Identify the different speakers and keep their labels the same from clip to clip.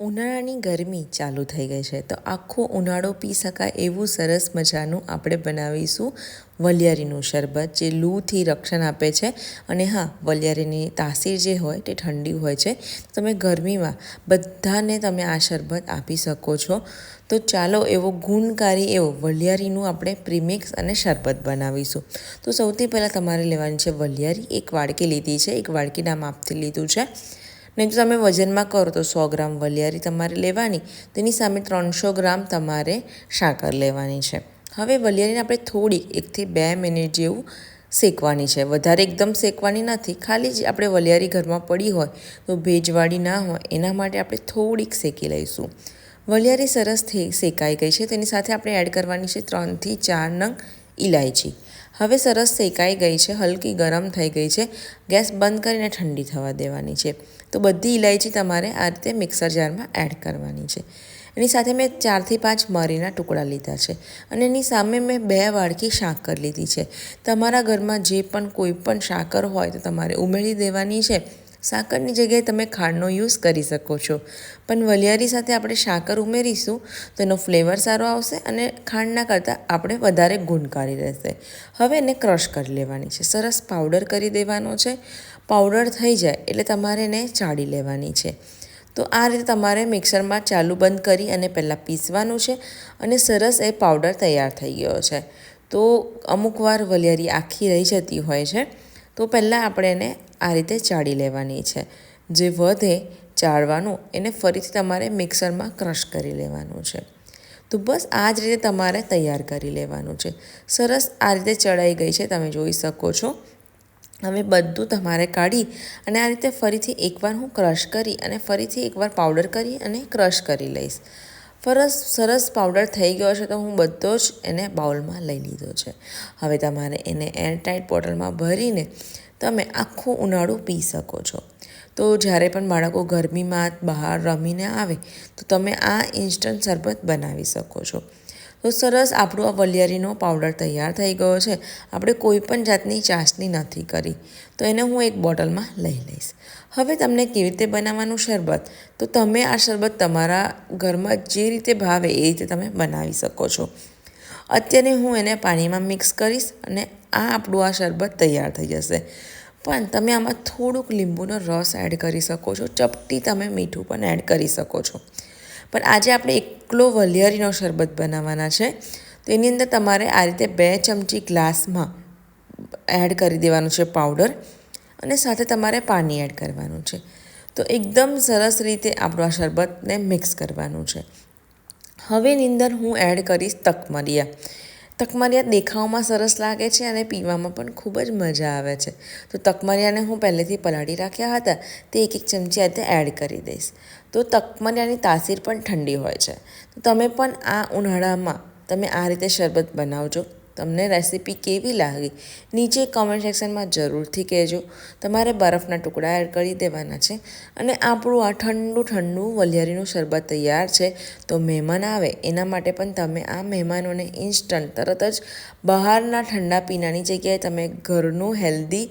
Speaker 1: ઉનાળાની ગરમી ચાલુ થઈ ગઈ છે, તો આખો ઉનાળો પી શકાય એવું સરસ મજાનું આપણે બનાવીશું વલિયારીનું શરબત, જે લૂથી રક્ષણ આપે છે. અને હા, વલિયારીની તાસીર જે હોય તે ઠંડી હોય છે. તમે ગરમીમાં બધાને તમે આ શરબત આપી શકો છો. તો ચાલો એવો ગુણકારી, એવો વલિયારીનું આપણે પ્રીમિક્સ અને શરબત બનાવીશું. તો સૌથી પહેલાં તમારે લેવાની છે વલિયારી. એક વાડકી લીધી છે. એક વાડકીના માપથી લીધું છે. નહીં, તો તમે વજનમાં કરો તો સો ગ્રામ વલિયારી તમારે લેવાની, તેની સામે ત્રણસો ગ્રામ તમારે સાકર લેવાની છે. હવે વલિયારીને આપણે થોડીક, એકથી બે મિનિટ જેવું શેકવાની છે. વધારે એકદમ શેકવાની નથી, ખાલી જ આપણે વલિયારી ઘરમાં પડી હોય, તો ભેજવાળી ના હોય, એના માટે આપણે થોડીક શેકી લઈશું. વલિયારી સરસ થઈ શેકાઈ ગઈ છે, તેની સાથે આપણે એડ કરવાની છે ત્રણથી ચાર નંગ ઇલાયચી હવે સરસ શેકાઈ ગઈ છે, હલકી ગરમ થઈ ગઈ છે. ગેસ બંધ કરીને ઠંડી થવા દેવાની છે. તો બધી ઇલાયચી તમારે આ રીતે મિક્સર જારમાં એડ કરવાની છે. એની સાથે મેં ચારથી પાંચ મરીના ટુકડા લીધા છે અને એની સામે મેં બે વાડકી સાકર લીધી છે. તમારા ઘરમાં જે પણ કોઈ પણ સાકર હોય તો તમારે ઉમેરી દેવાની છે. સાકરની જગ્યાએ તમે ખાંડનો યુઝ કરી શકો છો. પણ વલિયારી સાથે આપણે સાકર ઉમેરીશું, તો એનો ફ્લેવર સારો આવશે અને ખાંડના કરતાં આપણે વધારે ગુણકારી રહેશે. હવે એને ક્રશ કરી લેવાની છે. સરસ પાવડર કરી દેવાનો છે. પાવડર થઈ જાય એટલે તમારે એને ચાળી લેવાની છે. તો આ રીતે તમારે મિક્સરમાં ચાલુ બંધ કરી અને પહેલાં પીસવાનું છે અને સરસ એ પાવડર તૈયાર થઈ ગયો છે. તો અમુક વાર વલિયારી આખી રહી જતી હોય છે. તો પહેલાં આપણે એને આ રીતે ચાળી લેવાની છે. જે વધે ચાળવાનું એને ફરીથી તમારે મિક્સરમાં ક્રશ કરી લેવાનું છે. તો બસ આ જ રીતે તમારે તૈયાર કરી લેવાનું છે. સરસ આ રીતે ચડાઈ ગઈ છે, તમે જોઈ શકો છો. હવે બધું તમારે કાઢી અને આ રીતે ફરીથી એકવાર હું ક્રશ કરી અને ફરીથી એકવાર પાવડર કરી અને ક્રશ કરી લઈશ. ફરસ, સરસ પાવડર થઈ ગયો છે તો હું બધો જ એને બાઉલમાં લઈ લીધો છે. હવે તમારે એને એરટાઇટ બોટલમાં ભરીને તમે આખું ઉનાળું પી શકો છો. તો જ્યારે પણ બાળકો ગરમીમાં બહાર રમીને આવે તો તમે આ ઇન્સ્ટન્ટ શરબત બનાવી શકો છો. તો સરસ આપણું આ વલિયારીનો પાવડર તૈયાર થઈ ગયો છે. આપણે કોઈ પણ જાતની ચાસણી નથી કરી. તો એને હું એક બોટલમાં લઈ લઈશ. હવે તમને કેવી રીતે બનાવવાનું શરબત? તો તમે આ શરબત તમારા ઘરમાં જે રીતે ભાવે એ રીતે તમે બનાવી શકો છો. અત્યારે હું એને પાણીમાં મિક્સ કરીશ અને આ આપણું આ શરબત તૈયાર થઈ જશે. પણ તમે આમાં થોડુંક લીંબુનો રસ એડ કરી શકો છો. ચપટી તમે મીઠું પણ એડ કરી શકો છો. પણ આજે આપણે એકલો વલિયારીનો શરબત બનાવવાના છે. તો એની અંદર તમારે આ રીતે બે ચમચી ગ્લાસમાં એડ કરી દેવાનું છે પાવડર અને સાથે તમારે પાણી એડ કરવાનું છે. તો એકદમ સરસ રીતે આપણું આ શરબતને મિક્સ કરવાનું છે. હવે એની અંદર હું એડ કરીશ તકમરિયા તકમરિયા દેખાવમાં સરસ લાગે છે અને પીવામાં પણ ખૂબ જ મજા આવે છે. તો તકમરિયાને હું પહેલેથી પલાળી રાખ્યા હતા, તે એક એક ચમચી આજે એડ કરી દઈશ. તો તકમરિયાની તાસીર પણ ઠંડી હોય છે. તો તમે પણ આ ઉનાળામાં તમે આ રીતે શરબત બનાવજો. તમને રેસીપી કેવી લાગી? નીચે કમેન્ટ સેક્શનમાં જરૂરથી કહેજો. તમારે બરફના ટુકડા એડ કરી દેવાના છે અને આપણું આ ઠંડુ ઠંડુ વલિયારીનું શરબત તૈયાર છે. તો મહેમાન આવે, એના માટે પણ તમે આ મહેમાનોને ઇન્સ્ટન્ટ તરત જ બહારના ઠંડા પીણાની જગ્યાએ તમે ઘરનું હેલ્ધી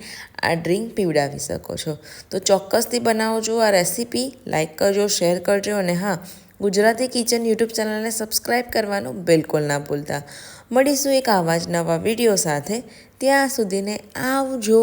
Speaker 1: આ ડ્રિંક પીવડાવી શકો છો. તો ચોક્કસથી બનાવજો આ રેસીપી લાઇક કરજો શેર કરજો અને હા, ગુજરાતી કિચન યુટ્યુબ ચેનલને સબસ્ક્રાઈબ કરવાનું બિલકુલ ના ભૂલતા. મળીશું એક આવા જ નવા વીડિયો સાથે. ત્યાં સુધીને આવજો.